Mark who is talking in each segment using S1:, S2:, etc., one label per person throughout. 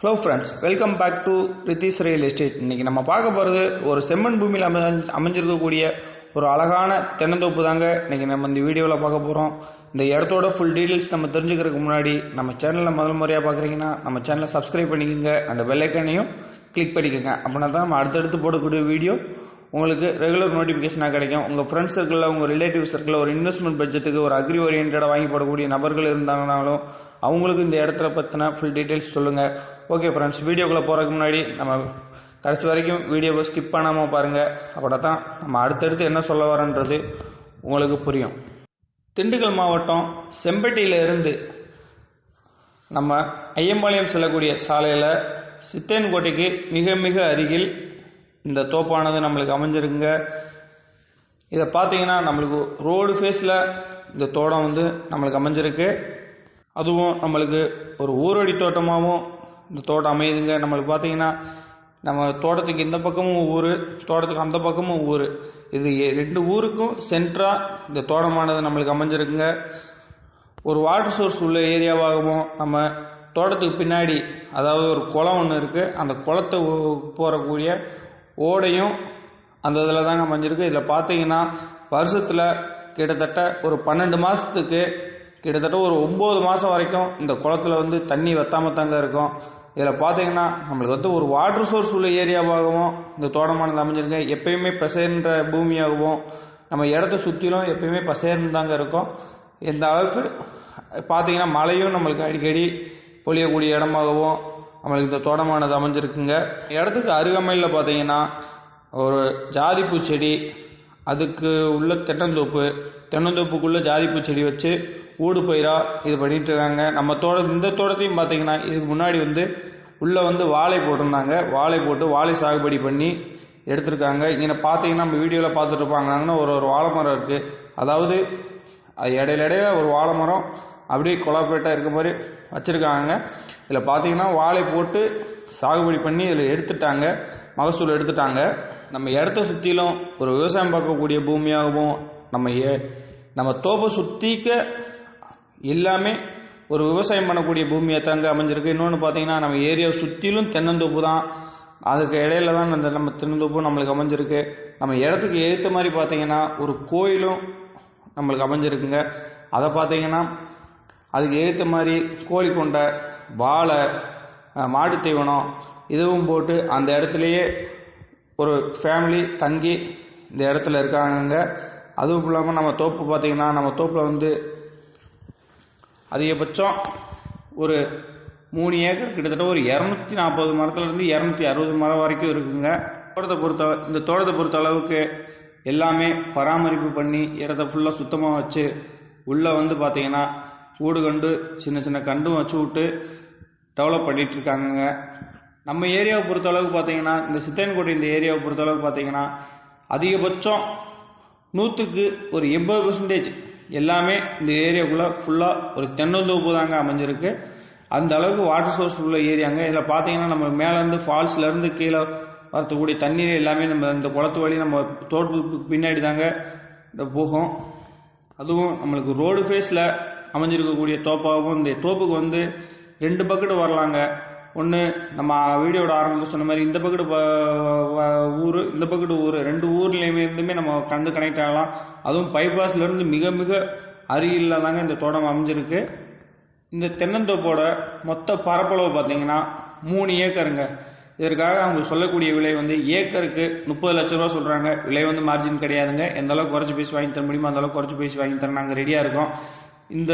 S1: Hello friends welcome back to Ritheesh real estate இன்றைக்கி நம்ம பார்க்க போகிறது ஒரு செம்மண் பூமியில் அமைஞ்சு அமைஞ்சிருக்கக்கூடிய ஒரு அழகான தென்னந்தோப்பு தாங்க. இன்றைக்கி நம்ம இந்த வீடியோவில் பார்க்க போகிறோம் இந்த இடத்தோட ஃபுல் டீட்டெயில்ஸ் நம்ம தெரிஞ்சுக்கிறதுக்கு முன்னாடி நம்ம சேனலில் முதல் முறையாக பார்க்குறீங்கன்னா நம்ம சேனலை சப்ஸ்கிரைப் பண்ணிக்கோங்க. அந்த பெல்லைக்கனையும் கிளிக் பண்ணிக்கோங்க. அப்படின்னா தான் நம்ம அடுத்தடுத்து போடக்கூடிய வீடியோ உங்களுக்கு ரெகுலர் நோட்டிஃபிகேஷனாக கிடைக்கும். உங்கள் ஃப்ரெண்ட்ஸ் சர்க்கிளில் உங்கள் ரிலேட்டிவ் சர்க்கிளில் ஒரு இன்வெஸ்ட்மெண்ட் பட்ஜெட்டுக்கு ஒரு அக்ரி ஓரியன்டாக வாங்கி போடக்கூடிய நபர்கள் இருந்தாங்கனாலும் அவங்களுக்கு இந்த இடத்துல பற்றின ஃபுல் டீட்டெயில்ஸ் சொல்லுங்கள் ஓகே ஃப்ரெண்ட்ஸ் வீடியோக்குள்ளே போகிறதுக்கு முன்னாடி நம்ம கடைசி வரைக்கும் வீடியோவை ஸ்கிப் பண்ணாமல் பாருங்கள் அப்படி தான் நம்ம அடுத்தடுத்து என்ன சொல்ல வரன்றது உங்களுக்கு புரியும். திண்டுக்கல் மாவட்டம் செம்பட்டியிலிருந்து நம்ம ஐயம்பாளையம் செல்லக்கூடிய சாலையில் சித்தேன்கோட்டைக்கு மிக மிக அருகில் இந்த தோப்பானது நம்மளுக்கு அமைஞ்சிருக்குங்க. இதை பார்த்தீங்கன்னா நம்மளுக்கு ரோடு ஃபேஸில் இந்த தோட்டம் வந்து நம்மளுக்கு அமைஞ்சிருக்கு. அதுவும் நம்மளுக்கு ஒரு ஊரடி தோட்டமாகவும் இந்த தோட்டம் அமையுதுங்க. நம்மளுக்கு பார்த்தீங்கன்னா நம்ம தோட்டத்துக்கு இந்த பக்கமும் ஊர் தோட்டத்துக்கு அந்த பக்கமும் ஊர். இது ரெண்டு ஊருக்கும் சென்ட்ராக இந்த தோட்டமானது நம்மளுக்கு அமைஞ்சிருக்குங்க. ஒரு வாட்டர் சோர்ஸ் உள்ள ஏரியாவாகவும் நம்ம தோட்டத்துக்கு பின்னாடி அதாவது ஒரு குளம் ஒன்று இருக்குது அந்த குளத்தை போகக்கூடிய ஓடையும் அந்த இதில் தாங்க அமைஞ்சிருக்கு இதில் பார்த்தீங்கன்னா வருஷத்தில் கிட்டத்தட்ட ஒரு பன்னெண்டு மாதத்துக்கு கிட்டத்தட்ட ஒரு ஒம்பது மாதம் வரைக்கும் இந்த குளத்துல வந்து தண்ணி வத்தாம தாங்க இருக்கும். இதில் பார்த்தீங்கன்னா நம்மளுக்கு வந்து ஒரு வாட்டர் சோர்ஸ் உள்ள ஏரியாவாகவும் இந்த தோட்டமானது அமைஞ்சிருக்கு. எப்பயுமே பசேன்ற பூமியாகவும் நம்ம இடத்த சுற்றிலும் எப்பயுமே பசேர்னு தாங்க இருக்கும். இந்த அளவுக்கு பார்த்தீங்கன்னா மழையும் நம்மளுக்கு அடிக்கடி பொழியக்கூடிய இடமாகவும் நம்மளுக்கு இந்த தோட்டமானது அமைஞ்சிருக்குங்க. இடத்துக்கு அருகாமையில் பார்த்தீங்கன்னா ஒரு ஜாதிப்பூ செடி அதுக்கு உள்ள தென்னந்தோப்பு தென்னந்தோப்புக்குள்ளே ஜாதிப்பூ செடி வச்சு ஊடு பயிரா இது பண்ணிட்டு இருக்காங்க. நம்ம தோட்ட இந்த தோட்டத்தையும் பார்த்தீங்கன்னா இதுக்கு முன்னாடி வந்து உள்ளே வந்து வாழை போட்டிருந்தாங்க. வாழை போட்டு வாழை சாகுபடி பண்ணி எடுத்திருக்காங்க. இங்கே பார்த்தீங்கன்னா நம்ம வீடியோவில் பார்த்துட்டு இருப்பாங்கன்னா ஒரு ஒரு வாழை மரம் இருக்குது அதாவது அது இடையில இடையில ஒரு வாழை மரம் அப்படியே கொலாபரேட்டாக இருக்க மாதிரி வச்சுருக்காங்க. இதில் பார்த்தீங்கன்னா வாழை போட்டு சாகுபடி பண்ணி இதில் எடுத்துட்டாங்க. மகசூல் எடுத்துட்டாங்க. நம்ம இடத்த சுற்றிலும் ஒரு விவசாயம் பார்க்கக்கூடிய பூமியாகவும் நம்ம ஏ- நம்ம தோப்பை சுற்றிக்க எல்லாமே ஒரு விவசாயம் பண்ணக்கூடிய பூமியாக தாங்க அமைஞ்சிருக்கு. இன்னொன்று பார்த்தீங்கன்னா நம்ம ஏரியாவை சுற்றிலும் தென்னந்தோப்பு தான். அதுக்கு இடையில தான் அந்த நம்ம தென்னந்தோப்பும் நம்மளுக்கு அமைஞ்சிருக்கு. நம்ம இடத்துக்கு ஏற்ற மாதிரி பார்த்தீங்கன்னா ஒரு கோயிலும் நம்மளுக்கு அமைஞ்சிருக்குங்க. அதை பார்த்தீங்கன்னா அதுக்கு ஏற்ற மாதிரி கோழி கொண்டை வாழை மாட்டு தீவனம் இதுவும் போட்டு அந்த இடத்துலையே ஒரு ஃபேமிலி தங்கி இந்த இடத்துல இருக்காங்கங்க. அதுவும் இல்லாமல் நம்ம தோப்பு பார்த்திங்கன்னா நம்ம தோப்பில் வந்து அதிகபட்சம் ஒரு மூணு ஏக்கர் கிட்டத்தட்ட ஒரு இரநூத்தி நாற்பது மரத்துலேருந்து இரநூத்தி அறுபது மரம் வரைக்கும் இருக்குங்க. தோட்டத்தை பொறுத்த இந்த தோட்டத்தை பொறுத்த அளவுக்கு எல்லாமே பராமரிப்பு பண்ணி இடத்த ஃபுல்லாக சுத்தமாக வச்சு உள்ளே வந்து பார்த்திங்கன்னா கூடு கண்டு சின்ன சின்ன கண்டும் வச்சு விட்டு டெவலப் பண்ணிட்டு இருக்காங்கங்க நம்ம ஏரியாவை பொறுத்த அளவுக்கு பார்த்தீங்கன்னா இந்த சித்தன்கோட்டை இந்த ஏரியாவை பொறுத்தளவுக்கு பார்த்தீங்கன்னா அதிகபட்சம் நூற்றுக்கு ஒரு எண்பது பர்சன்டேஜ் எல்லாமே இந்த ஏரியாக்குள்ளே ஃபுல்லாக ஒரு தென்னந்தோப்பு தாங்க அமைஞ்சிருக்கு. அந்த அளவுக்கு வாட்டர் சோர்ஸ் உள்ள ஏரியாங்க இதில் பார்த்தீங்கன்னா நம்ம மேலேருந்து ஃபால்ஸ்லேருந்து கீழே வரத்துக்கூடிய தண்ணீர் எல்லாமே நம்ம இந்த குளத்து வழி நம்ம தோட்டத்துக்கு பின்னாடி தாங்க இந்த போகும். அதுவும் நம்மளுக்கு ரோடு ஃபேஸில் அமைஞ்சிருக்கக்கூடிய தோப்பாகவும் இந்த தோப்புக்கு வந்து ரெண்டு பக்கெட்டு வரலாங்க. ஒன்று நம்ம வீடியோட ஆரம்பத்தில் சொன்ன மாதிரி இந்த பக்கெட்டு ஊர் இந்த பக்கெட்டு ஊர். ரெண்டு ஊர்லேயுமே இருந்துமே நம்ம கண்டு கனெக்ட் ஆகலாம். அதுவும் பைபாஸ்லேருந்து மிக மிக அருகில் தாங்க இந்த தோட்டம் அமைஞ்சிருக்கு. இந்த தென்னந்தோப்போட மொத்த பரப்பளவு பார்த்தீங்கன்னா மூணு ஏக்கருங்க. இதற்காக அவங்க சொல்லக்கூடிய விலை வந்து ஏக்கருக்கு முப்பது லட்ச ரூபா சொல்கிறாங்க விலை வந்து மார்ஜின் கிடையாதுங்க. எந்த அளவுக்கு குறைச்சி பேசி வாங்கி தர முடியுமோ அந்த அளவுக்கு குறைச்சி பேசி வாங்கி தர நாங்கள் ரெடியாக இருக்கோம். இந்த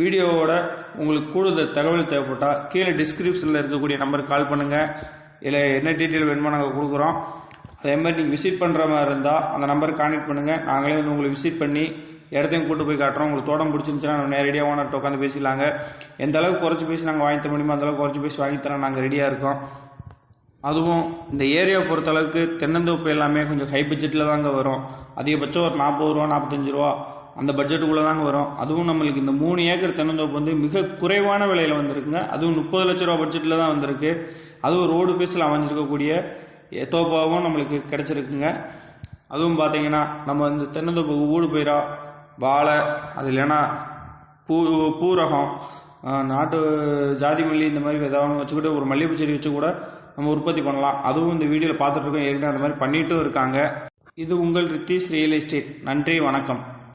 S1: வீடியோவோட உங்களுக்கு கூடுதல் தகவல் தேவைப்பட்டால் கீழே டிஸ்கிரிப்ஷனில் இருக்கக்கூடிய நம்பருக்கு கால் பண்ணுங்கள் இல்லை என்ன டீட்டெயில் வேணுமோ நாங்கள் கொடுக்குறோம். அதே மாதிரி நீங்கள் விசிட் பண்ணுற மாதிரி இருந்தால் அந்த நம்பருக்கு காண்டக்ட் பண்ணுங்கள் நாங்களே வந்து உங்களை விசிட் பண்ணி இடத்தையும் கூட்டு போய் காட்டுறோம். உங்களுக்கு தோட்டம் பிடிச்சிருந்துச்சுன்னா நம்ம நேரடியாக ஓனர்கிட்ட உட்காந்து பேசிடலாங்க. எந்த அளவுக்கு குறைச்சி பேசி நாங்கள் வாங்கி தர முடியுமோ அந்தளவுக்கு குறைச்சி பேசி வாங்கி நாங்கள் ரெடியாக இருக்கோம். அதுவும் இந்த ஏரியாவை பொறுத்த அளவுக்கு தென்னந்தோப்பு எல்லாமே கொஞ்சம் ஹை பட்ஜெட்டில் தாங்க வரும். அதிகபட்சம் ஒரு நாற்பது ரூபா நாற்பத்தஞ்சு ரூபா அந்த பட்ஜெட்டுக்குள்ளே தாங்க வரும். அதுவும் நம்மளுக்கு இந்த மூணு ஏக்கர் தென்னந்தோப்பு வந்து மிக குறைவான விலையில் வந்திருக்குங்க. அதுவும் முப்பது லட்ச ரூபா பட்ஜெட்டில் தான் வந்திருக்கு. அதுவும் ரோடு பேஸில் அமைஞ்சிருக்கக்கூடிய தோப்பாகவும் நம்மளுக்கு கிடைச்சிருக்குங்க. அதுவும் பார்த்தீங்கன்னா நம்ம இந்த தென்னந்தோப்பு ஊடு பயிரா வாழை அது இல்லைன்னா பூ பூரகம் நாட்டு ஜாதி மல்லி இந்த மாதிரி ஏதாவது வச்சுக்கிட்டு ஒரு மல்லிகைப்பூ செடி வச்சு கூட நம்ம உற்பத்தி பண்ணலாம். அதுவும் இந்த வீடியோவில் பார்த்துட்டு இருக்கோம். ஏற்கனவே அந்த மாதிரி பண்ணிட்டும் இருக்காங்க. இது உங்கள் ரித்தீஷ் ரியல் எஸ்டேட். நன்றி வணக்கம்.